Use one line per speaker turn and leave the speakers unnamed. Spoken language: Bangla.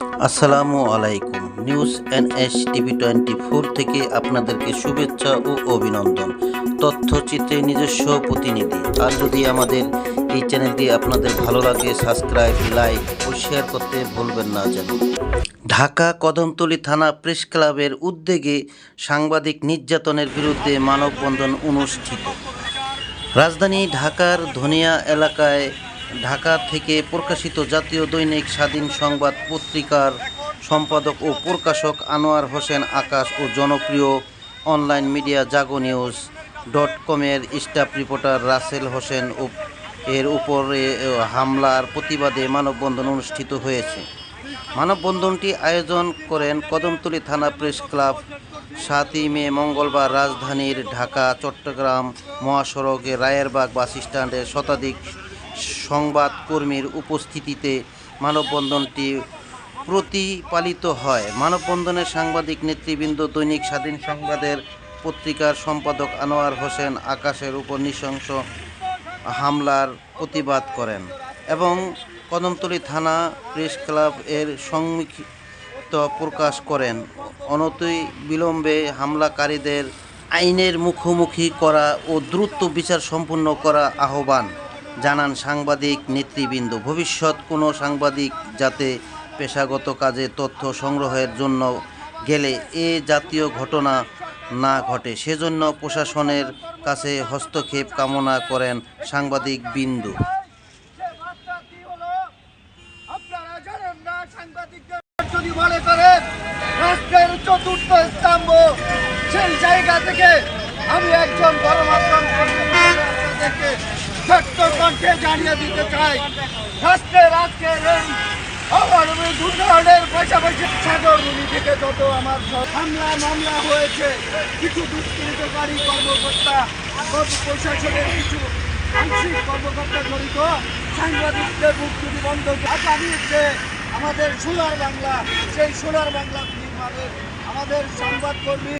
আসসালামু আলাইকুম। News NS TV twenty four থেকে আপনাদেরকে শুভেচ্ছা ও অভিনন্দন। তথ্যচিত্রে নিজস্ব প্রতিনিধি। আর যদি আমাদের এই চ্যানেলটি আপনাদের ভালো লাগে, সাবস্ক্রাইব, লাইক ও শেয়ার করতে ভুলবেন না যেন। ঢাকা কদমতলী থানা প্রেস ক্লাবের উদ্যোগে সাংবাদিক নির্যাতনের বিরুদ্ধে মানববন্ধন অনুষ্ঠিত। রাজধানী ঢাকার ধনিয়া এলাকায় ঢাকা থেকে প্রকাশিত জাতীয় দৈনিক স্বাধীন সংবাদ পত্রিকার সম্পাদক ও প্রকাশক আনোয়ার হোসেন আকাশ ও জনপ্রিয় online media Jago news dot কমের স্টাফ রিপোর্টার রাসেল হোসেন এর উপরে হামলার প্রতিবাদে মানববন্ধন অনুষ্ঠিত হয়েছে। মানববন্ধনটি আয়োজন করেন কদমতলী থানা প্রেস ক্লাব সাতই মে মঙ্গলবার রাজধানীর ঢাকা, চট্টগ্রাম মহাসড়কে রায়েরবাগ বাস স্ট্যান্ডে শতাধিক সংবাদকর্মীর উপস্থিতিতে মানববন্ধনটি প্রতিপালিত হয়। মানববন্ধনে সাংবাদিক নেতৃবৃন্দ, দৈনিক স্বাধীন সংবাদের পত্রিকার সম্পাদক আনোয়ার হোসেন আকাশের উপর নৃশংস হামলার প্রতিবাদ করেন এবং কদমতলী থানা প্রেস ক্লাব এর সংক্ষিপ্ত প্রকাশ করেন। অনতি বিলম্বে হামলাকারীদের আইনের মুখোমুখি করা ও দ্রুত বিচার সম্পূর্ণ করা আহ্বান। জানান সাংবাদিক নেতৃবৃন্দ, ভবিষ্যৎ কোনো সাংবাদিক যাতে পেশাগত কাজে তথ্য সংগ্রহের জন্য গেলে এ জাতীয় ঘটনা না ঘটে, সেজন্য প্রশাসনের কাছে হস্তক্ষেপ কামনা করেন সাংবাদিক বিন্দু।
রাষ্ট্রের চতুর্থ স্তম্ভ, সেই জায়গা থেকে আমি একজন গণমাধ্যম জানিয়ে দিতে চাই। রাষ্ট্রের আজকের অবলম্বী দুর্ঘটনের পাশাপাশি সাগরগুলি থেকে যত আমার হামলা, মামলা হয়েছে, কিছু দুষ্কৃতকারী কর্মকর্তা কর্ম- প্রশাসনের কিছু আংশিক কর্মকর্তা জড়িত, সাংবাদিকদের মুক্তি বন্ধ আগামী যে আমাদের সোনার বাংলা, সেই সোনার বাংলা নির্মাণের আমাদের সংবাদকর্মী